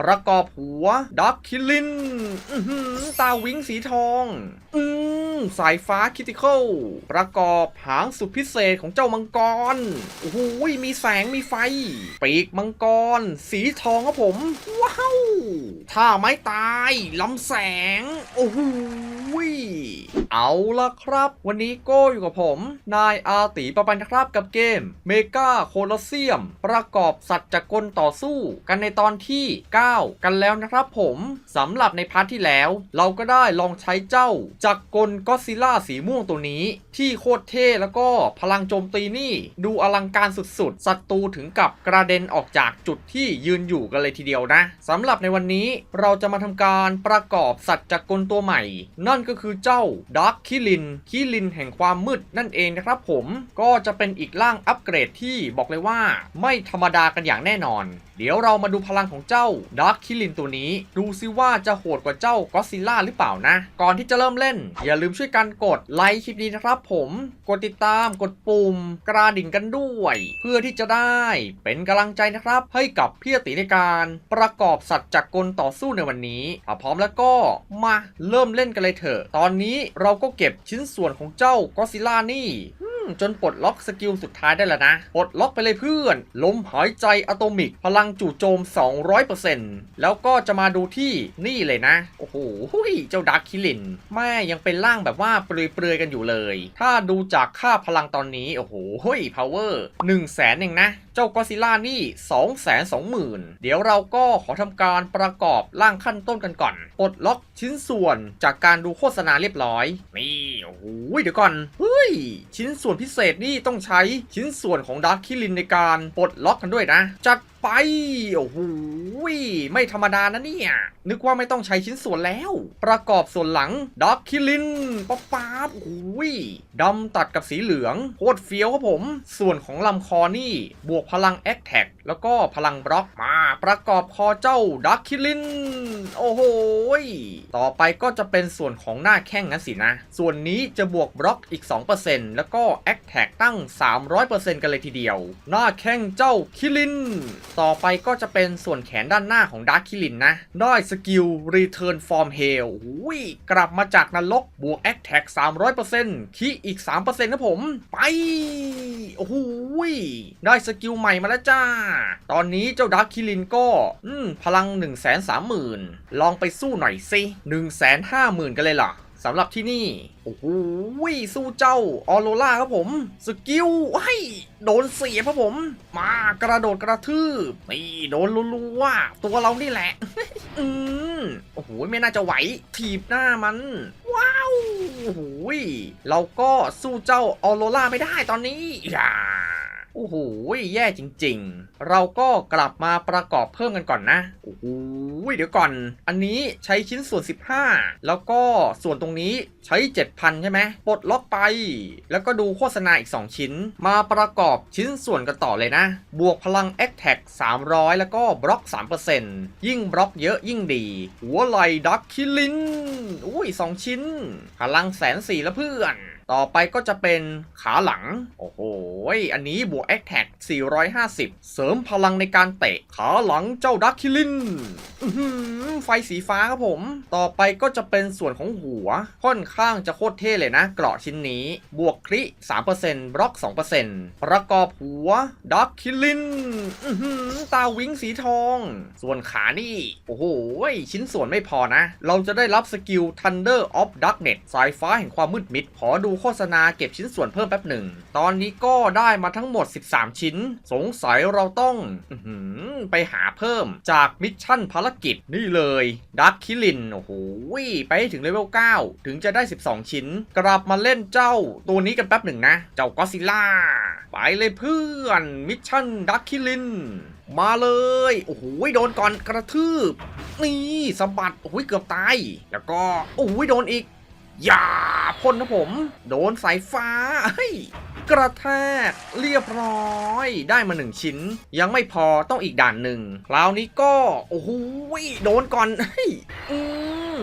ประกอบหัวดักคิลินตาวิงสีทอง อืม สายฟ้าคิติคอลประกอบหางสุดพิเศษของเจ้ามังกรโอ้โหมีแสงมีไฟ ปีกมังกร สีทองครับผม ว้าวท่าไม้ตายลำแสง โอ้โหเอาละครับ วันนี้ก็อยู่กับผม นายอาตีประปันครับกับเกมเมกาโคลอเซียม ประกอบสัตว์จักรต่อสู้ กันในตอนที่ 9 กันแล้วนะครับผมสำหรับในพาร์ทที่แล้ว เราก็ได้ลองใช้เจ้าจักรกลก็ซิลล่าสีม่วงตัวนี้ ที่โคตรเท่แล้วก็พลังโจมตีนี่ ดูอลังการสุดๆศัตรูถึงกับกระเด็นออกจากจุดที่ยืนอยู่กันเลยทีเดียวนะสำหรับในวันนี้เราจะมาทำการประกอบสัตว์จักรกลตัวใหม่ นั่นก็คือเจ้าดาร์คคิลินคิลินแห่งความมืดนั่นเองนะครับผมก็จะเป็นอีกร่างอัปเกรดที่บอกเลยว่า ไม่ธรรมดากันอย่างแน่นอน เดี๋ยวเรามาดูพลังของเจ้าดาร์คคิลินตัวนี้ ดูซิว่าจะโหดกว่าเจ้าก็ซิล่าหรือเปล่านะ ก่อนที่จะเริ่มเล่น อย่าลืมช่วยกันกดไลค์คลิปนี้นะครับผม กดติดตามกดปุ่ม กระดิ่งกันด้วย เพื่อที่จะได้เป็นกำลังใจนะครับ ให้กับพี่อติในการประกอบสัตว์จักรกลต่อสู้ในวันนี้ถ้าพร้อมแล้วก็มาเริ่มเล่นกันเลยเถอะ ตอนนี้เราก็เก็บชิ้นส่วนของเจ้าก็ซิล่านี่ จนปลดล็อกสกิลสุดท้ายได้แล้วนะ ปลดล็อกไปเลยเพื่อน ลมหายใจอะตอมิก พลังจู่โจม 200%แล้วก็จะมาดูที่นี่เลยนะ โอ้โหเจ้าดักคิลิน แม่ยังเป็นร่างแบบว่าเปลือยๆกันอยู่เลย ถ้าดูจากค่าพลังตอนนี้ โอ้โหเฮ้ยพาวเวอร์หนึ่งแสนเองนะ เจ้ากอซิล่านี่ 2 2 0 0 0 0 เดี๋ยวเราก็ขอทำการประกอบร่างขั้นต้นกันก่อนปลดล็อกชิ้นส่วนจากการดูโฆษณาเรียบร้อย นี่โอ้โหเดี๋ยวก่อนเฮ้ยชิ้นส่วนพิเศษนี่ต้องใช้ชิ้นส่วนของดาร์คคิลินในการปลดล็อกกันด้วยนะ จัด ไป โอ้โหไม่ธรรมดานะเนี่ย นึกว่าไม่ต้องใช้ชิ้นส่วนแล้ว ประกอบส่วนหลังด็อกคิลินป๊อปป๊าบโอ้โหดำตัดกับสีเหลืองโคตรเฟี้ยวครับผม ส่วนของลำคอนี่ บวกพลังแอคแท็กแล้วก็พลังบล็อกมา ประกอบคอเจ้าดาร์คคิลิน โอ้โหต่อไปก็จะเป็นส่วนของหน้าแข้งนะสินะ ส่วนนี้จะบวกบล็อกอีก 2%แล้วก็แอคแท็กตั้ง 300%กันเลยทีเดียว หน้าแข้งเจ้าคิลิน ต่อไปก็จะเป็นส่วนแขนด้านหน้าของดาร์คคิลินนะ ได้สกิล Return from Hell อุ้ยกลับมาจากนรกบวกแอคแท็ก300%คีอีก3%ครับผม ไป โอ้โหได้สกิลใหม่มาแล้วจ้า ตอนนี้เจ้าดาร์คคิลินก็ อืม พลัง 1 3 0 0 0 0 ลองไปสู้หน่อยสิ1 5 0 0 0 0 กันเลยล่ะสำหรับที่นี่ โอ้โหสู้เจ้าออโรล่าครับผม สกิลไอ้โดนเสียครับผม มากระโดดกระทืบนี่โดนรัวๆตัวเรานี่แหละ อืมโอ้โหไม่น่าจะไหว ถีบหน้ามัน ว้าวโอ้โหเราก็สู้เจ้าออโรล่าไม่ได้ตอนนี้อย่า โอ้โหแย่จริง ๆ เราก็กลับมาประกอบเพิ่มกันก่อนนะ โอ้โหเดี๋ยวก่อน อันนี้ใช้ชิ้นส่วน 15 แล้วก็ส่วนตรงนี้ใช้ 7,000 ใช่ไหมปลดล็อกไป แล้วก็ดูโฆษณาอีก 2 ชิ้น มาประกอบชิ้นส่วนกันต่อเลยนะ บวกพลัง a t t a c 300 แล้วก็บล็อก 3%ยิ่งบล็อกเยอะยิ่งดี หัวไหล่ดักคิลิน อุ้ย 2 ชิ้น พลังแสนสี่ล้วเพื่อน ต่อไปก็จะเป็นขาหลัง โอ้โห อันนี้บวกแอคแท็ก450 เสริมพลังในการเตะ ขาหลังเจ้าดักคิลินไฟสีฟ้าครับผม ต่อไปก็จะเป็นส่วนของหัว ค่อนข้างจะโคตรเท่เลยนะ เกราะชิ้นนี้ บวกคริ3%บล็อก 2%ประกอบหัวดักคิลินอื้อหือตาวิงสีทอง ส่วนขานี่ โอ้โห ชิ้นส่วนไม่พอนะ เราจะได้รับสกิล Thunder of Darkness สายฟ้าแห่งความมืดมิด ขอดูโฆษณาเก็บชิ้นส่วนเพิ่มแป๊บหนึ่ง ตอนนี้ก็ได้มาทั้งหมด 13 ชิ้น สงสัยเราต้องอื้อหือไปหาเพิ่มจากมิชชั่นภารกิจนี่เลยดักคิลินโอ้โหไปถึงเลเวล 9 ถึงจะได้ 12 ชิ้น กลับมาเล่นเจ้าตัวนี้กันแป๊บหนึ่งนะ เจ้าก็ซิล่า ไปเลยเพื่อน มิชชั่นดักคิลิน มาเลย โอ้โหโดนก่อนกระทืบ นี่สะบัด โอ้โหเกือบตาย แล้วก็ โอ้โหโดนอีก อย่าพ่นนะผม โดนสายฟ้าเฮ้ย กระแทกเรียบร้อยได้มาหนึ่งชิ้น ยังไม่พอต้องอีกด่านหนึ่งคราวนี้ก็ โอ้โหโดนก่อนเฮ้ยอืม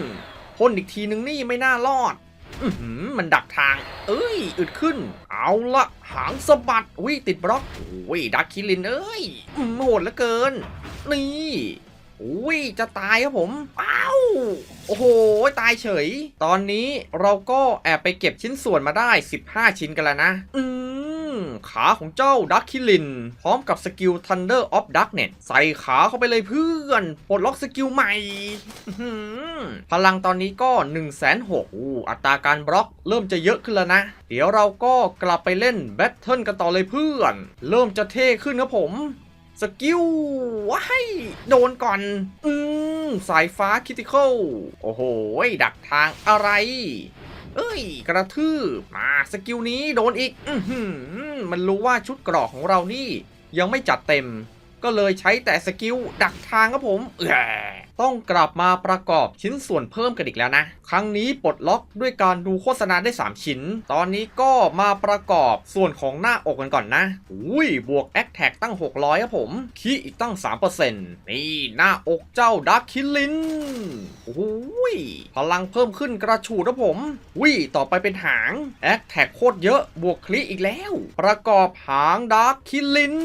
พ่นอีกทีนึงนี่ไม่น่ารอดอือหือมันดักทาง เอ้ย อึดขึ้น เอาละหางสะบัดวิติดบล็อกโอ้ยดักคิลินเอ้ยอืมโหดเหลือเกิน นี่อุ้ยจะตายครับผมอ้า โอ้โห ตายเฉย ตอนนี้เราก็แอบไปเก็บชิ้นส่วนมาได้ 15 ชิ้นกันแล้วนะ อืม ขาของเจ้าดักคิลิน พร้อมกับสกิล Thunder of Darkness ใส่ขาเข้าไปเลยเพื่อน ปลดล็อกสกิลใหม่ พลังตอนนี้ก็ 1 6 0 0 0 0อัตราการบล็อกเริ่มจะเยอะขึ้นแล้วนะ เดี๋ยวเราก็กลับไปเล่นแบทเทิลกันต่อเลยเพื่อน เริ่มจะเท่ขึ้นครับผม สกิลว้ายโดนก่อน อืมสายฟ้าคิติคอลโอ้โห ดักทางอะไร เอ้ย กระทืบมาสกิลนี้โดนอีก อืมันรู้ว่าชุดเกรอกของเรานี่ ยังไม่จัดเต็ม ก็เลยใช้แต่สกิลดักทางครับผมเออต้องกลับมาประกอบชิ้นส่วนเพิ่มกันอีกแล้วนะ ครั้งนี้ปลดล็อกด้วยการดูโฆษณาได้ 3 ชิ้น ตอนนี้ก็มาประกอบส่วนของหน้าอกกันก่อนนะอุ้ยบวกแอคแท็กตั้ง 600ครับผมคีอีกตั้ง 3%นี่หน้าอกเจ้าดักคิลินโอ้ยพลังเพิ่มขึ้นกระฉูดครับผมวิต่อไปเป็นหางแอคแท็กโคตรเยอะบวกคลิอีกแล้ว ประกอบหางดักคิลิน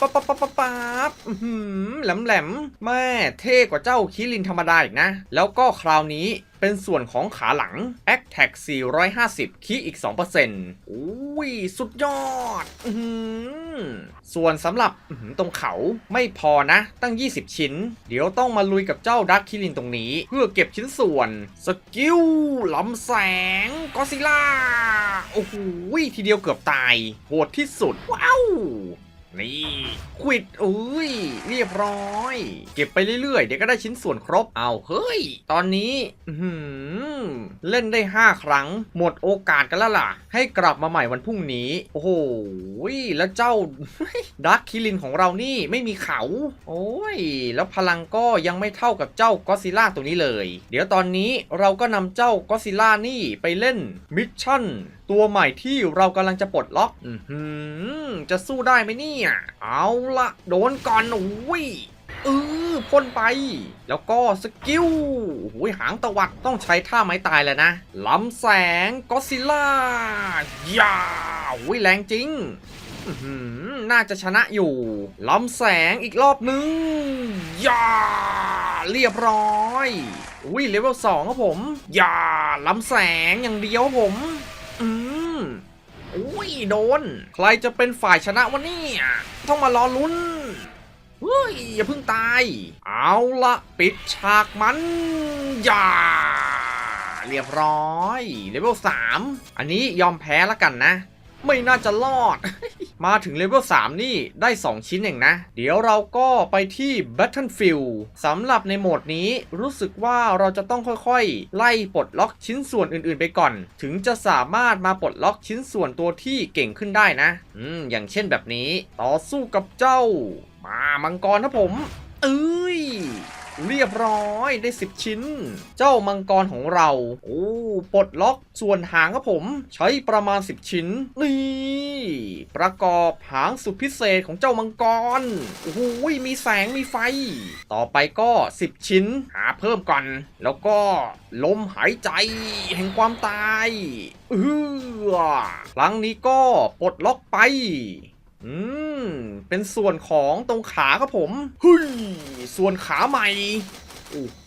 ปั๊บปั๊บปั๊บปั๊บปั๊บอื้อหือแหลมแหลมแม่เท่กว่าเจ้าคิลินธรรมดาอีกนะ แล้วก็คราวนี้เป็นส่วนของขาหลัง a c t a c 450 คีอีก 2%อุ้ย สุดยอดอส่วนสำหรับตรงเขาไม่พอนะ ตั้ง 20 ชิ้น เดี๋ยวต้องมาลุยกับเจ้าดักคิลินตรงนี้ เพื่อเก็บชิ้นส่วน สกิลลำแสงกอซิล่า โอ้โหทีเดียวเกือบตาย โหดที่สุด ว้าว นี่ควิดอุ้ยเรียบร้อย เก็บไปเรื่อยๆ เดี๋ยวก็ได้ชิ้นส่วนครบเอาเฮ้ย ตอนนี้หือเล่นได้ 5 ครั้ง หมดโอกาสกันแล้วล่ะ ให้กลับมาใหม่วันพรุ่งนี้ โอ้โหแล้วเจ้าดักคิลินของเรานี่ไม่มีเขา โอ้ย แล้วพลังก็ยังไม่เท่ากับเจ้ากอซิล่าตัวนี้เลย เดี๋ยวตอนนี้เราก็นำเจ้ากอซิล่านี่ไปเล่นมิชชั่นตัวใหม่ที่เรากำลังจะปลดล็อกอจะสู้ได้ไหมเนี่ยเอาละโดนก่อนโอ้ยเออพ่นไป แล้วก็สกิลโอ้ยหางตวัดต้องใช้ท่าไม้ตายแล้วนะลำแสงก็ซิล่ายาโอ้ยแรงจริงน่าจะชนะอยู่ล้ำแสงอีกรอบนึงยาเรียบร้อยอุ้ยเลเวลสองครับผมยาล้ำแสงอย่างเดียวผม ยโดน ใครจะเป็นฝ่ายชนะวะเนี่ย ต้องมารอลุ้นเฮ้ยอย่าเพิ่งตาย เอาละปิดฉากมันอย่าเรียบร้อยเลเวล3อันนี้ยอมแพ้แล้วกันนะ ไม่น่าจะรอด มาถึงเลเวล3นี่ได้ 2 ชิ้นเองนะ เดี๋ยวเราก็ไปที่ Battlefield สำหรับในโหมดนี้รู้สึกว่าเราจะต้องค่อยๆ ไล่ปลดล็อกชิ้นส่วนอื่นๆไปก่อน ถึงจะสามารถมาปลดล็อกชิ้นส่วนตัวที่เก่งขึ้นได้นะ อืม อย่างเช่นแบบนี้ ต่อสู้กับเจ้า มามังกรนะผมเออ เรียบร้อยได้ 10 ชิ้น เจ้ามังกรของเรา โอ้ปลดล็อกส่วนหางครับผม ใช้ประมาณ 10 ชิ้น นี่ ประกอบหางสุดพิเศษของเจ้ามังกร โอ้โหมีแสงมีไฟ ต่อไปก็ 10 ชิ้น หาเพิ่มก่อน แล้วก็ลมหายใจแห่งความตายเออครั้งนี้ก็ปลดล็อกไป อืม เป็นส่วนของตรงขาครับผมเฮ้ยส่วนขาใหม่ โอ้โห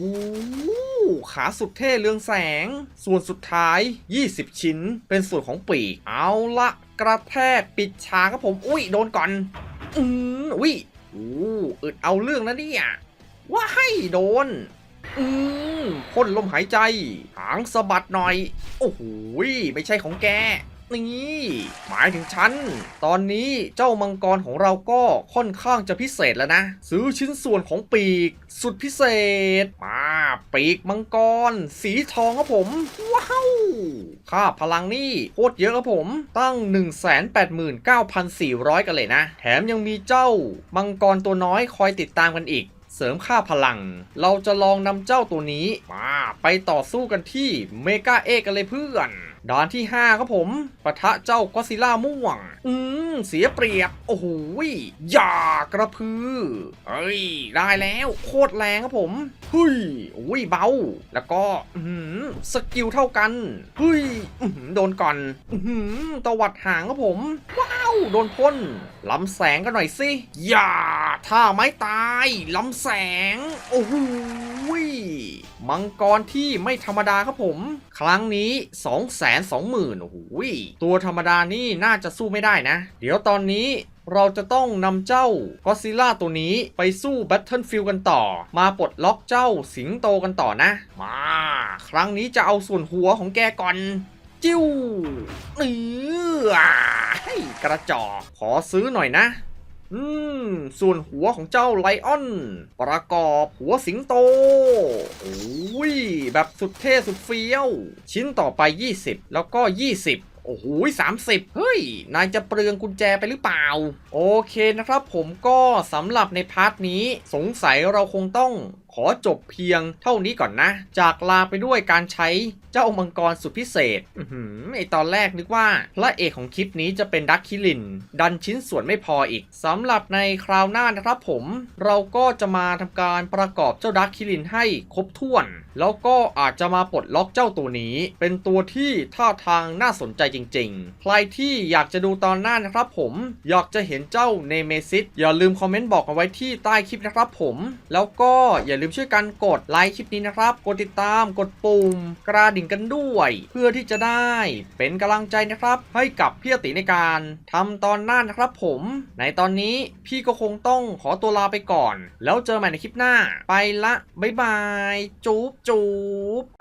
ขาสุดเท่เรืองแสง ส่วนสุดท้าย 20 ชิ้น เป็นส่วนของปีก เอาละกระแทกปิดฉากครับผม อุ้ยโดนก่อน อืมอุ้ยอู้อึดเอาเรื่องนะเนี่ยว้ายโดน อืมพ่นลมหายใจ หางสะบัดหน่อย โอ้โห ไม่ใช่ของแก นี่หมายถึงฉัน ตอนนี้เจ้ามังกรของเราก็ค่อนข้างจะพิเศษแล้วนะ ซื้อชิ้นส่วนของปีก สุดพิเศษ มาปีกมังกร สีทองครับผม ว้าวค่าพลังนี่โคตรเยอะครับผม ตั้ง 189,400 กันเลยนะ แถมยังมีเจ้ามังกรตัวน้อยคอยติดตามกันอีกเสริมค่าพลัง เราจะลองนำเจ้าตัวนี้ มา ไปต่อสู้กันที่เมกาเอกันเลยเพื่อน ด่านที่ 5 ครับผมปะทะเจ้ากอซิล่าม่วง อืม เสียเปรียบ โอ้โหยอย่ากระพือเอ้ย ได้แล้วโคตรแรงครับผมเฮ้ยอุ้ยเบา แล้วก็อือหือสกิลเท่ากันเฮ้ยอื้อหือโดนก่อนอือหือตวัดหางครับผม ว้าว โดนพ่นลำแสงกันหน่อยสิอย่าท่าไม้ตายลำแสง โอ้โห มังกรที่ไม่ธรรมดาครับผม ครั้งนี้ 2 2 0 0 0 0โอ้โหตัวธรรมดานี่น่าจะสู้ไม่ได้นะ เดี๋ยวตอนนี้เราจะต้องนำเจ้ากอซิล่าตัวนี้ไปสู้ Battlefield กันต่อ มาปลดล็อกเจ้าสิงโตกันต่อนะ มา ครั้งนี้จะเอาส่วนหัวของแกก่อน จิ้วเนื้อให้กระจอกขอซื้อหน่อยนะ อืม ส่วนหัวของเจ้าไลออน ประกอบหัวสิงโต โอ้ย แบบสุดเท่สุดเฟี้ยว ชิ้นต่อไป 20 แล้วก็ 20โอ้โหสามสิบเฮ้ย นายจะเปลืองกุญแจไปหรือเปล่า โอเคนะครับผมก็สำหรับในพาร์ทนี้ สงสัยเราคงต้อง ขอจบเพียงเท่านี้ก่อนนะ จากลาไปด้วยการใช้เจ้ามังกรสุดพิเศษอือหือไอตอนแรกนึกว่า พระเอกของคลิปนี้จะเป็นดักคิลิน ดันชิ้นส่วนไม่พออีกสำหรับในคราวหน้านะครับผม เราก็จะมาทำการประกอบเจ้าดักคิลินให้ครบถ้วน แล้วก็อาจจะมาปลดล็อกเจ้าตัวนี้ เป็นตัวที่ท่าทางน่าสนใจจริง ๆ ใครที่อยากจะดูตอนหน้านะครับผม อยากจะเห็นเจ้าเนเมซิสอย่าลืมคอมเมนต์บอกเอาไว้ที่ใต้คลิปนะครับผม แล้วก็อย่าลืมช่วยกันกดไลค์คลิปนี้นะครับ กดติดตามกดปุ่มกระดิ่งกันด้วย เพื่อที่จะได้เป็นกำลังใจนะครับ ให้กับพี่ติในการทำตอนหน้านะครับผม ในตอนนี้พี่ก็คงต้องขอตัวลาไปก่อน แล้วเจอใหม่ในคลิปหน้า ไปละบ๊ายบายจูบจูบ